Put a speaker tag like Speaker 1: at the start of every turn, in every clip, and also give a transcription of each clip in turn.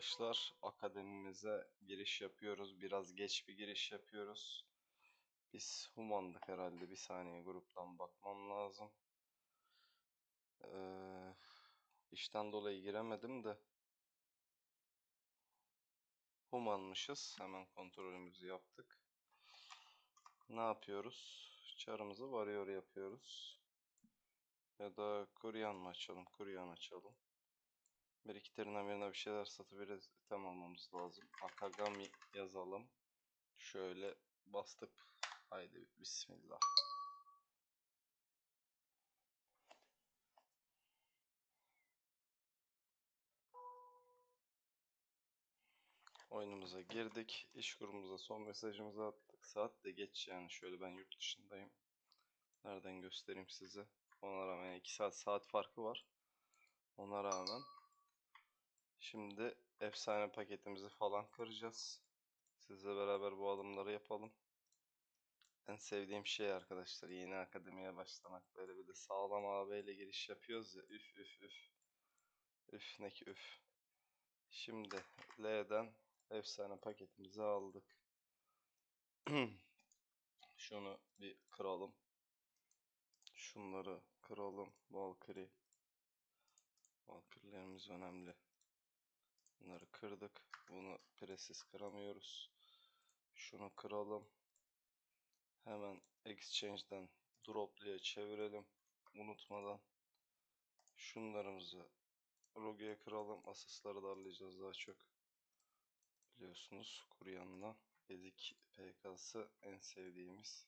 Speaker 1: arkadaşlar. Akademimize giriş yapıyoruz. Biraz geç bir giriş yapıyoruz. Biz Human'dık herhalde. Bir saniye gruptan bakmam lazım. Ee, işten dolayı giremedim de. Human'mışız. Hemen kontrolümüzü yaptık. Ne yapıyoruz? Çarımızı varıyor yapıyoruz. Ya da Kuryan mı açalım? Kuryan açalım. Bir iki terine birine bir şeyler satıp item almamız lazım. Akagami yazalım. Şöyle bastık. Haydi bismillah. Oyunumuza girdik. İş grubumuza son mesajımızı attık. Saat de geç yani. Şöyle ben yurt dışındayım. Nereden göstereyim size. Ona rağmen 2 saat saat farkı var. Ona rağmen Şimdi efsane paketimizi falan kıracağız. Sizle beraber bu adımları yapalım. En sevdiğim şey arkadaşlar yeni akademiye başlamak. Böyle bir de sağlam ağabeyle giriş yapıyoruz ya. Üf üf üf. Üf ne ki üf. Şimdi L'den efsane paketimizi aldık. Şunu bir kıralım. Şunları kıralım. Valkyrie. Valkyrie'lerimiz önemli. Bunları kırdık. Bunu presiz kıramıyoruz. Şunu kıralım. Hemen Exchange'den Drop'luya çevirelim. Unutmadan. Şunlarımızı Rogue'ye kıralım. Asısları darlayacağız daha çok. Biliyorsunuz Kuryan'la Ezik PK'sı en sevdiğimiz.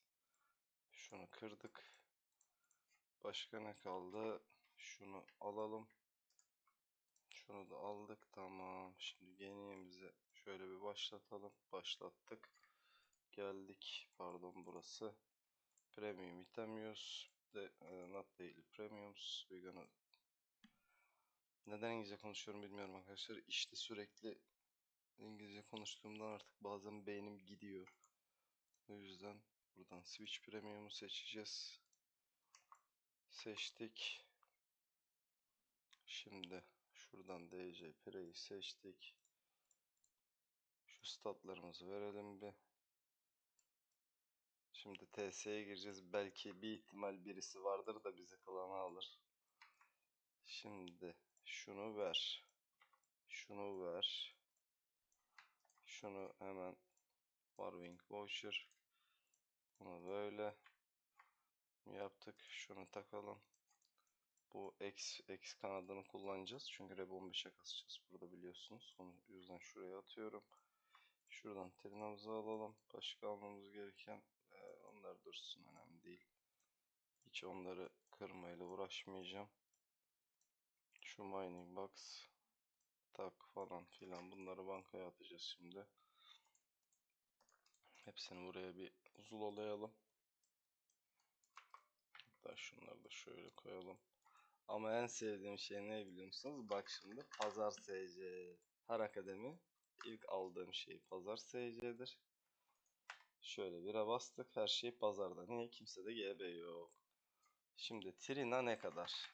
Speaker 1: Şunu kırdık. Başka ne kaldı? Şunu alalım. Şunu da aldık. Tamam. Şimdi geniğimizi şöyle bir başlatalım. Başlattık. Geldik. Pardon burası. Premium item use. De, e, not daily premiums. We gonna... Neden İngilizce konuşuyorum bilmiyorum arkadaşlar. İşte sürekli İngilizce konuştuğumdan artık bazen beynim gidiyor. O yüzden buradan Switch Premium'u seçeceğiz. Seçtik. Şimdi Şuradan DC Pre'yi seçtik. Şu statlarımızı verelim bir. Şimdi TS'ye gireceğiz. Belki bir ihtimal birisi vardır da bizi klana alır. Şimdi şunu ver. Şunu ver. Şunu hemen Warwing Voucher. Bunu böyle yaptık. Şunu takalım. Bu X, X kanadını kullanacağız. Çünkü Reb 15'e kasacağız burada biliyorsunuz. Onu yüzden şuraya atıyorum. Şuradan trinamızı alalım. Başka almamız gereken e, onlar dursun önemli değil. Hiç onları kırmayla uğraşmayacağım. Şu mining box tak falan filan bunları bankaya atacağız şimdi. Hepsini buraya bir uzulolayalım. Hatta şunları da şöyle koyalım. Ama en sevdiğim şey ne biliyor musunuz? Bak şimdi Pazar SC. Her akademi ilk aldığım şey Pazar SC'dir. Şöyle bire bastık. Her şey pazarda. Niye? Kimsede GB yok. Şimdi Trina ne kadar?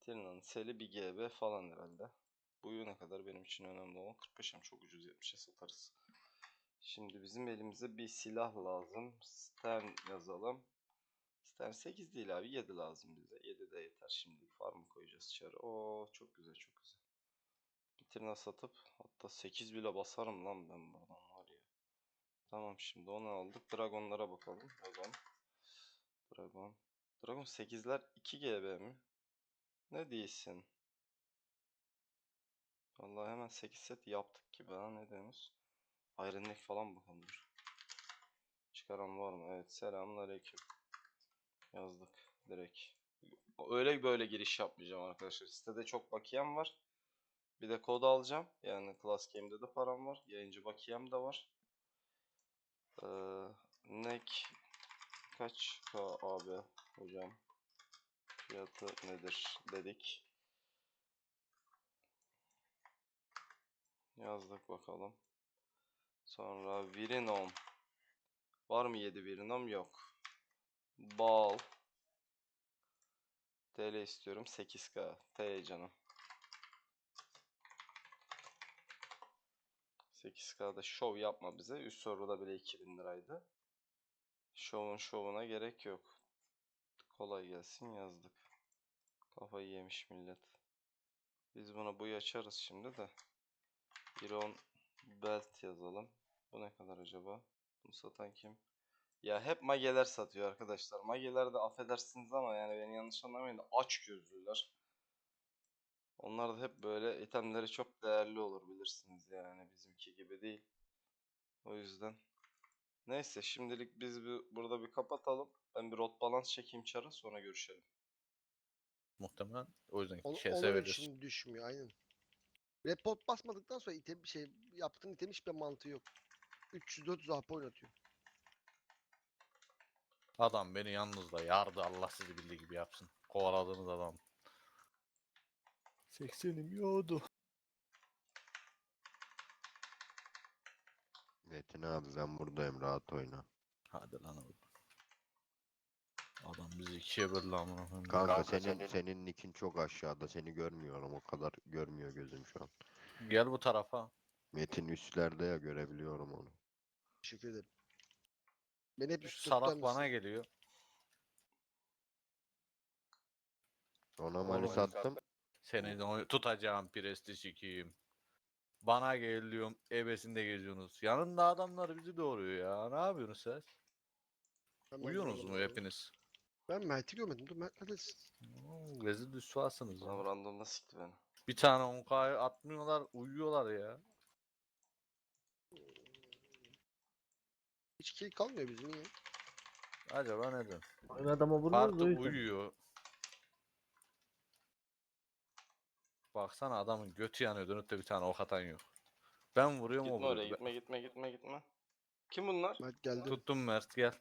Speaker 1: Trina'nın seli bir GB falan herhalde. Buyu ne kadar benim için önemli olan 45'im çok ucuz 70'e satarız. Şimdi bizim elimize bir silah lazım. Stern yazalım. İster 8 değil abi 7 lazım bize. 7 de yeter şimdi. Farmı koyacağız içeri. Oo çok güzel çok güzel. Bitirine satıp hatta 8 bile basarım lan ben buradan var ya. Tamam şimdi onu aldık. Dragonlara bakalım. Dragon. Dragon. Dragon 8'ler 2 GB mi? Ne değilsin? Vallahi hemen 8 set yaptık gibi ha ne demiş? Iron falan bakalım. Çıkaran var mı? Evet selamünaleyküm yazdık direkt. Öyle böyle giriş yapmayacağım arkadaşlar. Sitede çok bakiyem var. Bir de kod alacağım. Yani Class Game'de de param var. Yayıncı bakiyem de var. Ee, Neck kaç K abi hocam? Fiyatı nedir dedik. Yazdık bakalım. Sonra Virinom. Var mı 7 Virinom? Yok. Bal. TL istiyorum. 8K. T canım. 8K'da şov yapma bize. Üst soruda bile 2000 liraydı. Şovun şovuna gerek yok. Kolay gelsin yazdık. Kafayı yemiş millet. Biz buna buy açarız şimdi de. Iron Belt yazalım. Bu ne kadar acaba? Bunu satan kim? Ya hep mageler satıyor arkadaşlar. Mageler de affedersiniz ama yani beni yanlış anlamayın da aç gözlüler. Onlar da hep böyle itemleri çok değerli olur bilirsiniz yani bizimki gibi değil. O yüzden. Neyse şimdilik biz bir, burada bir kapatalım. Ben bir rot balans çekeyim çara sonra görüşelim.
Speaker 2: Muhtemelen o yüzden
Speaker 3: Onu,
Speaker 2: kese
Speaker 3: onun için düşmüyor aynen. Report basmadıktan sonra item şey yaptığın item hiçbir mantığı yok. 300-400 AP oynatıyor.
Speaker 2: Adam beni yalnızla yardı Allah sizi bildiği gibi yapsın. Kovaladığınız adam. 80'im yağdı.
Speaker 4: Metin abi ben buradayım rahat oyna.
Speaker 2: Hadi lan oğlum. Adam bizi ikiye böldü amına koyayım.
Speaker 4: Kanka, senin senin nickin çok aşağıda seni görmüyorum o kadar görmüyor gözüm şu an.
Speaker 2: Gel bu tarafa.
Speaker 4: Metin üstlerde ya görebiliyorum onu.
Speaker 3: Teşekkür ederim. Beni hep
Speaker 2: Şu
Speaker 3: üst tutar
Speaker 2: salak bana
Speaker 3: mısın?
Speaker 2: geliyor.
Speaker 4: Ona mani sattım.
Speaker 2: Seni de tutacağım presti sikiyim. Bana geliyorum ebesinde geziyorsunuz. Yanında adamlar bizi doğuruyor ya. Ne yapıyorsunuz siz?
Speaker 3: Ben
Speaker 2: Uyuyorsunuz
Speaker 3: Mert'i
Speaker 2: mu
Speaker 3: görmedim.
Speaker 2: hepiniz?
Speaker 3: Ben Mert'i görmedim. Dur Mert neredesin?
Speaker 2: Oo, Rezil düsvasınız
Speaker 1: Adam
Speaker 2: ya.
Speaker 1: randomda sikti beni.
Speaker 2: Bir tane 10K'yı atmıyorlar, uyuyorlar ya.
Speaker 3: Hiç kill kalmıyor bizim niye?
Speaker 2: Acaba neden?
Speaker 5: Aynı adama vurmuyoruz
Speaker 2: Parti
Speaker 5: o yüzden.
Speaker 2: uyuyor. Baksana adamın götü yanıyor dönüp de bir tane ok atan yok. Ben vuruyorum o
Speaker 1: Gitme oraya
Speaker 2: vuruyor.
Speaker 1: gitme gitme gitme gitme. Kim bunlar?
Speaker 3: Mert geldi.
Speaker 2: Tuttum Mert gel.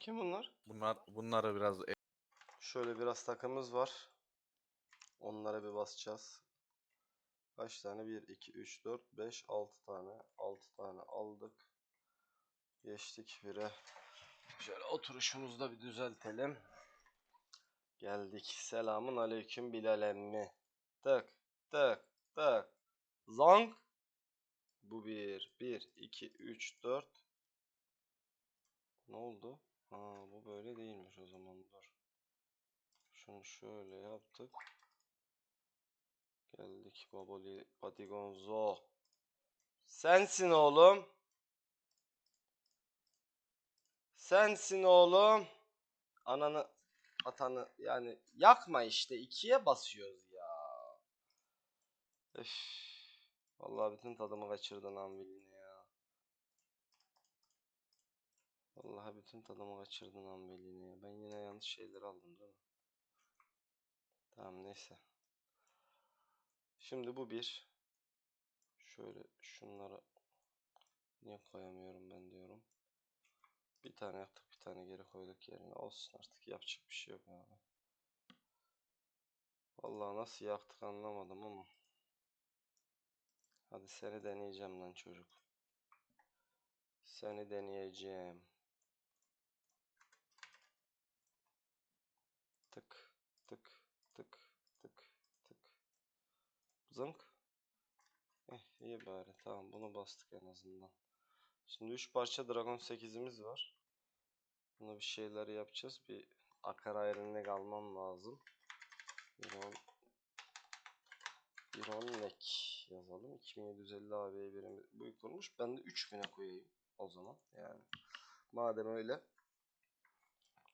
Speaker 1: Kim bunlar?
Speaker 2: Bunlar bunları biraz
Speaker 1: Şöyle biraz takımız var. Onlara bir basacağız. Kaç tane? 1, 2, 3, 4, 5, 6 tane. 6 tane aldık. Geçtik bire. Şöyle oturuşumuzda bir düzeltelim. Geldik. Selamun aleyküm Bilal emmi. Tık tık tık. Zang. Bu bir. 1, 2, 3, 4. Ne oldu? Ha bu böyle değilmiş o zaman dur. Şunu şöyle yaptık. Geldik Baboli Patigonzo. Sensin oğlum. Sensin oğlum. Ananı atanı yani yakma işte ikiye basıyoruz ya. Öf. Vallahi bütün tadımı kaçırdın Anvil'ini ya. Vallahi bütün tadımı kaçırdın Anvil'ini ya. Ben yine yanlış şeyler aldım değil mi? Tamam neyse. Şimdi bu bir. Şöyle şunları niye koyamıyorum ben diyorum. Bir tane yaptık bir tane geri koyduk yerine. Olsun artık yapacak bir şey yok abi. Vallahi nasıl yaktık anlamadım ama. Hadi seni deneyeceğim lan çocuk. Seni deneyeceğim. Tık tık tık tık tık. Zınk. Eh iyi bari tamam bunu bastık en azından. Şimdi 3 parça Dragon 8'imiz var. Buna bir şeyler yapacağız. Bir akar ayrınlık almam lazım. Iron Iron Neck yazalım. 2750 AB birimi büyük olmuş. Ben de 3000'e koyayım o zaman. Yani madem öyle.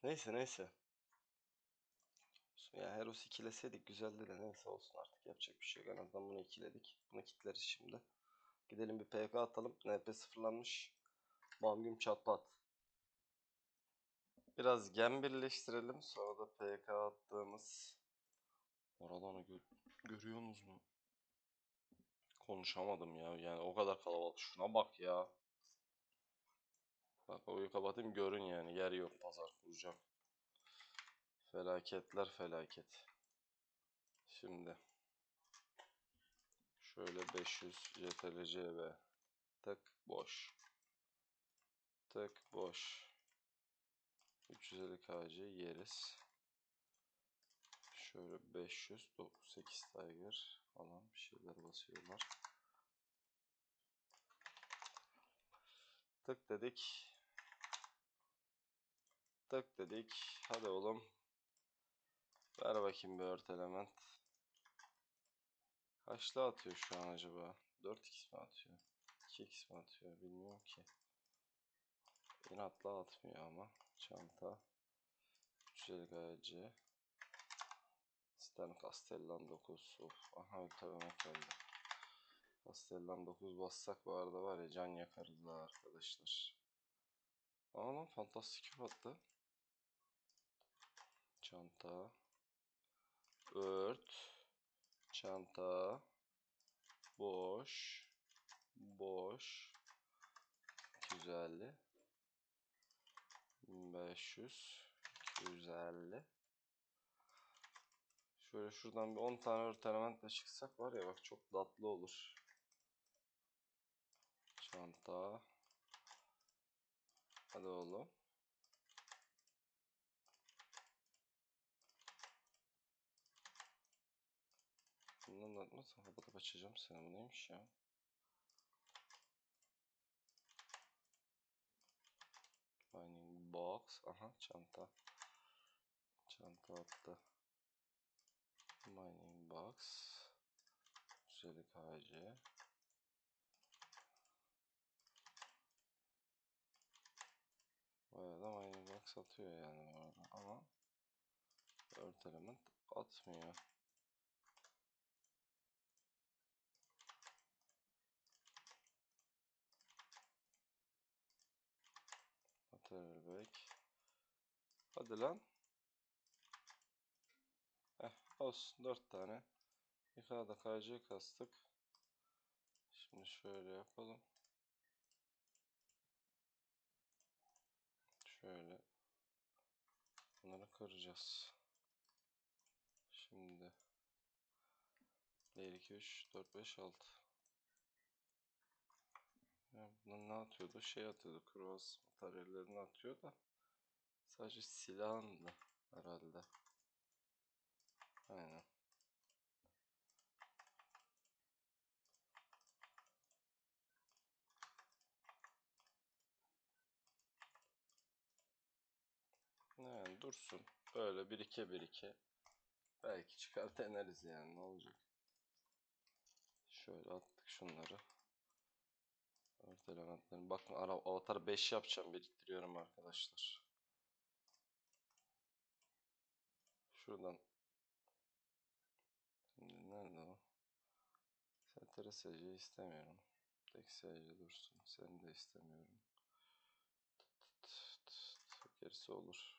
Speaker 1: Neyse neyse. Ya Heros ikileseydik güzeldi de neyse olsun artık yapacak bir şey yok. En azından bunu ikiledik. Bunu kitleriz şimdi. Gidelim bir PK atalım. NP sıfırlanmış. Bam güm. Biraz gem birleştirelim. Sonra da PK attığımız oradan gö görüyorsunuz mu? Konuşamadım ya. Yani o kadar kalabalık. Şuna bak ya. Bak oyu kapatayım görün yani. Yer yok pazar kuracağım. Felaketler felaket. Şimdi şöyle 500 CTRL ve tık boş. Tık boş. 350 KC yeriz. Şöyle 500 8 Tiger falan bir şeyler basıyorlar. Tık dedik. Tık dedik. Hadi oğlum. Ver bakayım bir ört element. Kaçta atıyor şu an acaba? 4x mi atıyor? 2x mi atıyor? Bilmiyorum ki. İnatla atmıyor ama. Çanta. 350 GC. Stan Castellan 9. Of. Aha ötememek geldi. Castellan 9 bassak bu arada var ya can yakarız ha arkadaşlar. Aa lan fantastik attı. Çanta. Ört. Çanta. Boş. Boş. 250. 500. 250. Şöyle şuradan bir 10 tane ört elementle çıksak var ya bak çok tatlı olur. Çanta. Hadi oğlum. Bundan da atmazsan kapatıp açacağım seni. Bu neymiş ya? Mining box. Aha çanta. Çanta attı. Mining box. Güzellik HC. Bayağı da mining box atıyor yani bu arada ama Earth element atmıyor. Material back. Hadi lan. Heh, olsun 4 tane. Yukarıda KC kastık. Şimdi şöyle yapalım. Şöyle. Bunları kıracağız. Şimdi 1, 2, 3, 4, 5, 6. Ya bunlar ne atıyordu? Şey atıyordu. Cross materyallerini atıyor da. Sadece silahındı herhalde. Aynen. Yani dursun. Böyle birike birike. Belki çıkar deneriz yani ne olacak. Şöyle attık şunları. Ört elementlerini. Bakın avatar 5 yapacağım biriktiriyorum arkadaşlar. Şuradan. Şimdi nerede o? STRSC istemiyorum. Tek SC dursun. Seni de istemiyorum. Gerisi olur.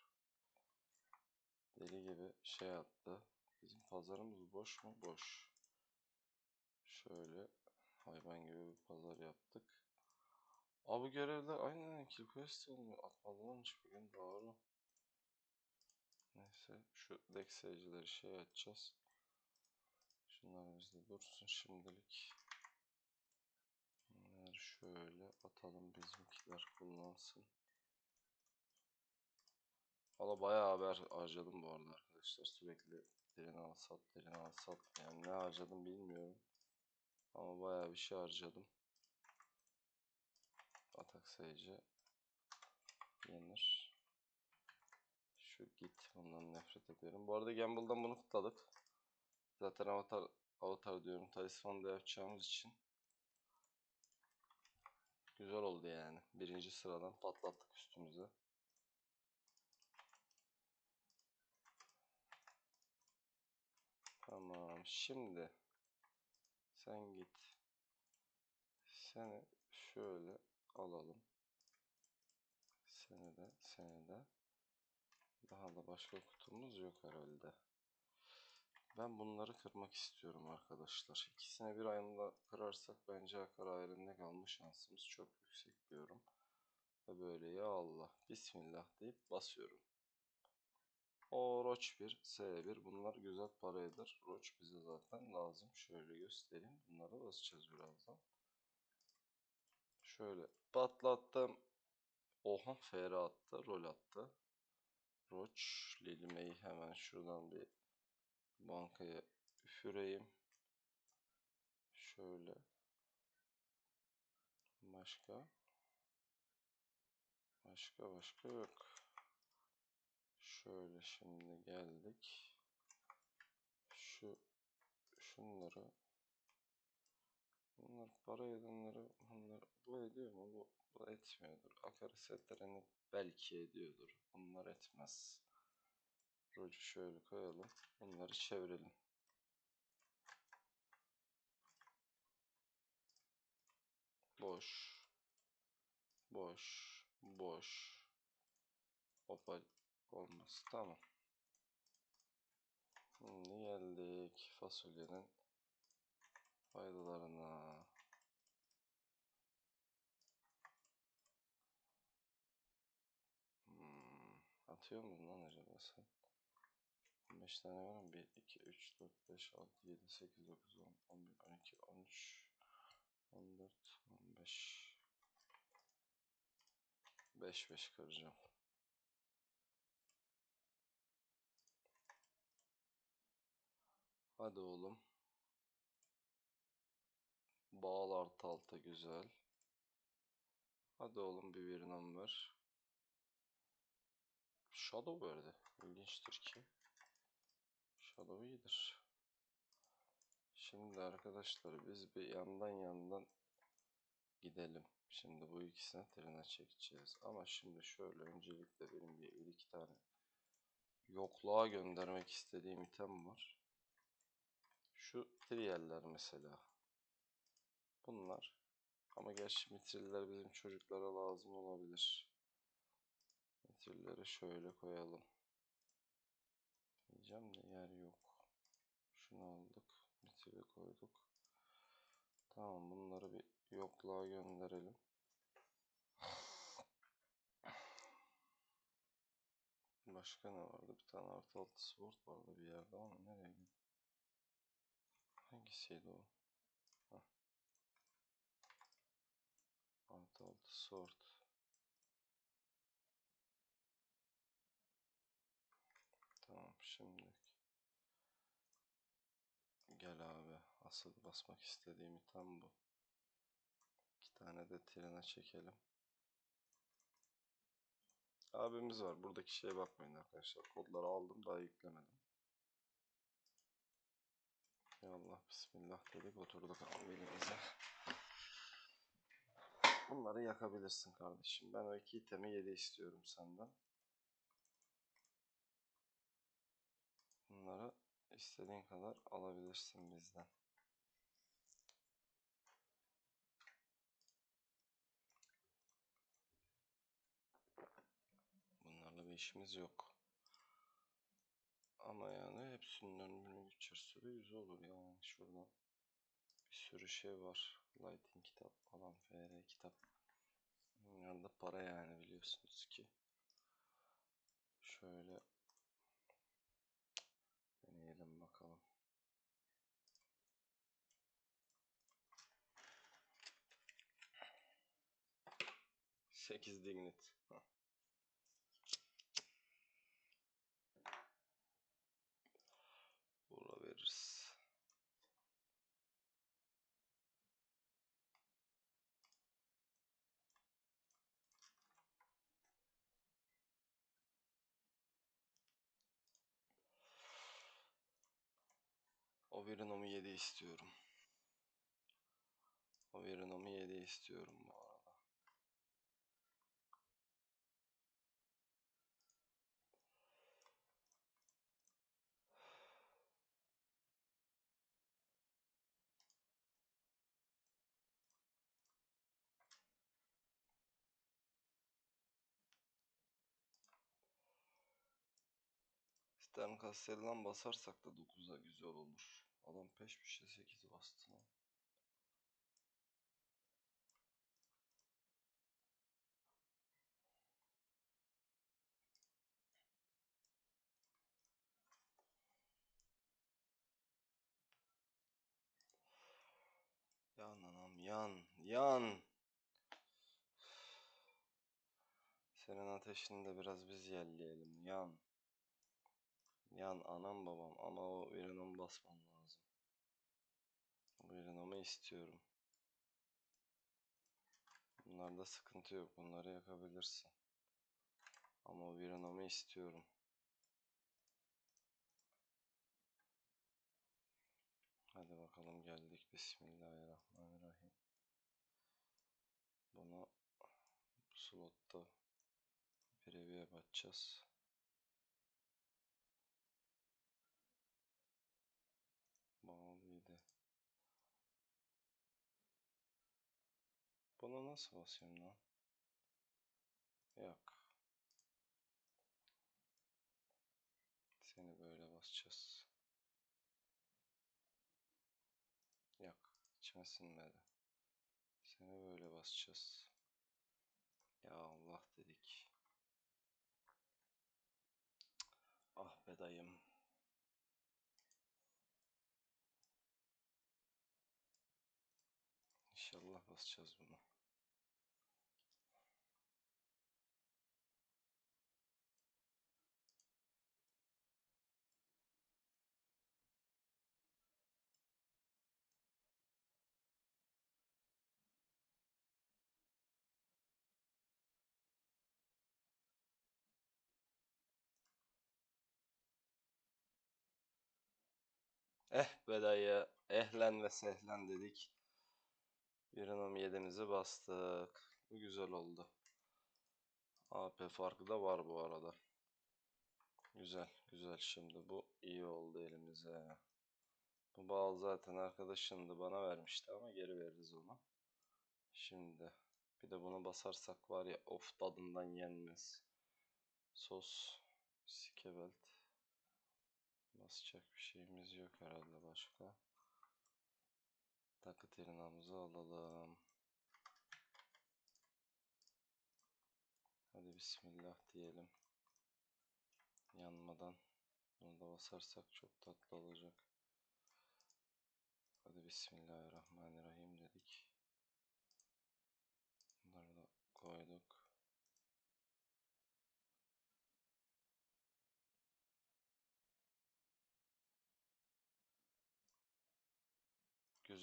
Speaker 1: Deli gibi şey attı. Bizim pazarımız boş mu? Boş. Şöyle hayvan gibi bir pazar yaptık. Abi bu görevde aynen kill quest. Atmalanmış bugün doğru. Neyse şu deck seyircileri şey açacağız. Şunlar bizde dursun şimdilik. Bunları şöyle atalım bizimkiler kullansın. Valla bayağı haber harcadım bu arada arkadaşlar. Sürekli derin al sat, derin al sat. Yani ne harcadım bilmiyorum. Ama bayağı bir şey harcadım. Atak sayıcı yenir. Şu git bundan nefret ediyorum. Bu arada Gamble'dan bunu kutladık. Zaten avatar avatar diyorum. Talisman da yapacağımız için. Güzel oldu yani. Birinci sıradan patlattık üstümüze. Tamam. Şimdi sen git. Seni şöyle alalım. Seni de, seni de. Daha da başka kutumuz yok herhalde. Ben bunları kırmak istiyorum arkadaşlar. İkisini bir anda kırarsak bence akar ayrında kalma şansımız çok yüksek diyorum. Ve böyle ya Allah Bismillah deyip basıyorum. O Roç 1, S1 bunlar güzel para eder. Roç bize zaten lazım. Şöyle göstereyim. Bunlara basacağız birazdan. Şöyle patlattım. Oha FR attı. Rol attı. Roç Lilime'yi hemen şuradan bir bankaya üfüreyim. Şöyle. Başka. Başka başka yok. Şöyle şimdi geldik. Şu şunları Bunlar para edenleri bunlar bu ediyor mu? Bu, bu etmiyordur. Akarisetlerini belki ediyordur. Bunlar etmez. Rocu şöyle koyalım. Bunları çevirelim. Boş. Boş. Boş. Opal olmaz. Tamam. Şimdi geldik fasulyenin faydalarına. Hmm, atıyor musun lan acaba sen? 15 tane var mı? 1, 2, 3, 4, 5, 6, 7, 8, 9, 10, 11, 12, 13, 14, 15. 5 5 kıracağım. Hadi oğlum. Bağıl artı alta güzel. Hadi oğlum bir bir number. Shadow verdi. İlginçtir ki. Shadow iyidir. Şimdi arkadaşlar biz bir yandan yandan gidelim. Şimdi bu ikisine trene çekeceğiz. Ama şimdi şöyle öncelikle benim bir iki tane yokluğa göndermek istediğim item var. Şu triyeller mesela. Bunlar. Ama gerçi mitriller bizim çocuklara lazım olabilir. Mitrilleri şöyle koyalım. Diyeceğim de yer yok. Şunu aldık. Mitrili koyduk. Tamam bunları bir yokluğa gönderelim. Başka ne vardı? Bir tane artı altı sword vardı bir yerde ama nereye gitti? Hangisiydi o? Hah. Artı altı sword. Tamam şimdi. Gel abi. Asıl basmak istediğim item bu. İki tane de trene çekelim. Abimiz var. Buradaki şeye bakmayın arkadaşlar. Kodları aldım daha yüklemedim. Ya Allah bismillah dedik oturduk abi elimize. Bunları yakabilirsin kardeşim. Ben o iki itemi 7 istiyorum senden. Bunları istediğin kadar alabilirsin bizden. Bunlarla bir işimiz yok. Ama yani hepsinin önüne geçer süre yüzü olur yani şuradan. Bir sürü şey var. Lighting kitap falan, FR kitap. Bunlar da para yani biliyorsunuz ki. Şöyle 8 dignit. Buna veririz. Overenom'u 7 istiyorum. Overenom'u 7 istiyorum. Stern Castellan basarsak da 9'a güzel olur. Adam peş peşe 8 bastı lan. Yan anam yan yan. Senin ateşini de biraz biz yerleyelim yan. Yan anam babam ama o Venom basmam lazım. Bu Venom'u istiyorum. Bunlarda sıkıntı yok. Bunları yakabilirsin. Ama Venom'u istiyorum. Hadi bakalım geldik. Bismillahirrahmanirrahim. Bunu bu slotta preview bakacağız. Bunu nasıl basıyorum lan? Yok. Seni böyle basacağız. Yok. içime sinmedi. Seni böyle basacağız. Ya Allah dedik. Ah be dayım. İnşallah basacağız bunu. Eh be dayı. Ehlen ve sehlen dedik. Venom 7'mizi bastık. Bu güzel oldu. AP farkı da var bu arada. Güzel, güzel. Şimdi bu iyi oldu elimize. Bu bal zaten arkadaşındı bana vermişti ama geri veririz onu. Şimdi bir de bunu basarsak var ya of tadından yenmez. Sos, sikebelt. Basacak bir şeyimiz yok herhalde başka. Takı tırnağımızı alalım. Hadi bismillah diyelim. Yanmadan. Bunu da basarsak çok tatlı olacak. Hadi bismillahirrahmanirrahim dedik. Bunları da koyduk.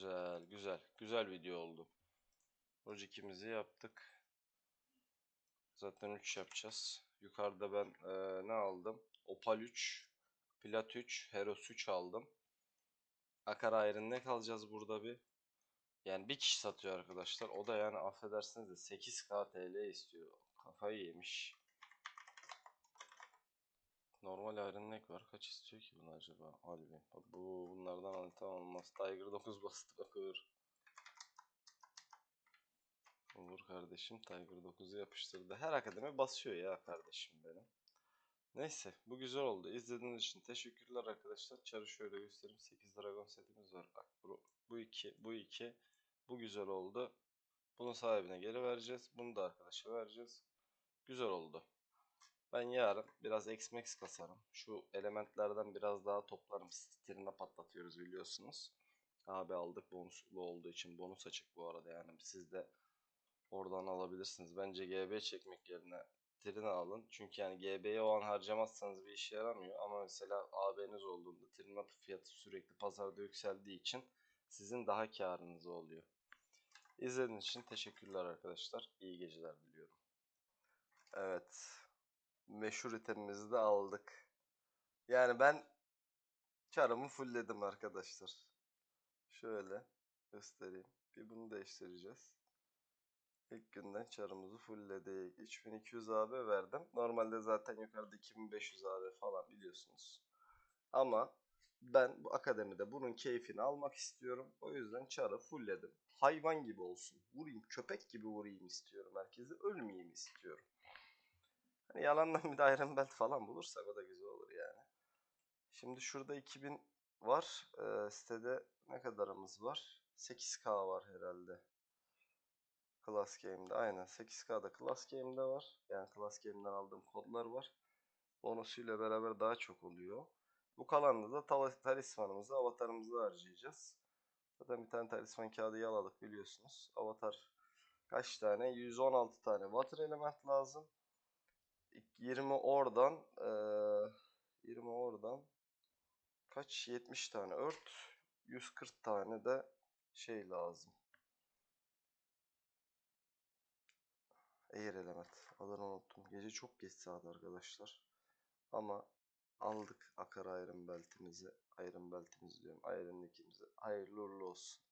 Speaker 1: Güzel, güzel. Güzel video oldu. Roj 2'mizi yaptık. Zaten 3 yapacağız. Yukarıda ben eee, ne aldım? Opal 3, Plat 3, Heros 3 aldım. Akar Iron ne kalacağız burada bir? Yani bir kişi satıyor arkadaşlar. O da yani affedersiniz de 8k TL istiyor. Kafayı yemiş. Normal Iron var. Kaç istiyor ki bunu acaba? Harbi. Bak bu bunlardan alta olmaz. Tiger 9 bastı bak Uğur. Uğur kardeşim Tiger 9'u yapıştırdı. Her akademi basıyor ya kardeşim benim. Neyse bu güzel oldu. İzlediğiniz için teşekkürler arkadaşlar. Çarı şöyle göstereyim. 8 dragon setimiz var. Bak bu, bu iki, bu iki. Bu güzel oldu. Bunun sahibine geri vereceğiz. Bunu da arkadaşa vereceğiz. Güzel oldu. Ben yarın biraz X-Max kasarım. Şu elementlerden biraz daha toplarım. Stirine patlatıyoruz biliyorsunuz. Abi aldık bonuslu olduğu için. Bonus açık bu arada yani. Siz de oradan alabilirsiniz. Bence GB çekmek yerine Trina alın. Çünkü yani GB'ye o an harcamazsanız bir işe yaramıyor. Ama mesela AB'niz olduğunda Trina fiyatı sürekli pazarda yükseldiği için sizin daha karınız oluyor. İzlediğiniz için teşekkürler arkadaşlar. İyi geceler diliyorum. Evet. Meşhur itemimizi de aldık. Yani ben çarımı fullledim arkadaşlar. Şöyle göstereyim. Bir bunu değiştireceğiz. İlk günden çarımızı fullledik. 3200 AB verdim. Normalde zaten yukarıda 2500 AB falan biliyorsunuz. Ama ben bu akademide bunun keyfini almak istiyorum. O yüzden çarı fullledim. Hayvan gibi olsun. Vurayım, köpek gibi vurayım istiyorum herkesi. Ölmeyeyim istiyorum. Hani yalandan bir de Iron Belt falan bulursak o da güzel olur yani. Şimdi şurada 2000 var. Ee, sitede ne kadarımız var? 8K var herhalde. Class Game'de aynen 8K'da Class Game'de var. Yani Class Game'den aldığım kodlar var. Bonusuyla beraber daha çok oluyor. Bu kalanda da talismanımızı, avatarımızı harcayacağız. Zaten bir tane talisman kağıdı yaladık biliyorsunuz. Avatar kaç tane? 116 tane water element lazım. 20 oradan eee 20 oradan kaç 70 tane ört 140 tane de şey lazım. Air element. Adını unuttum. Gece çok geç saat arkadaşlar. Ama aldık Akar Iron Belt'imizi. Iron Belt'imizi diyorum. Iron Nick'imizi. Hayırlı uğurlu olsun.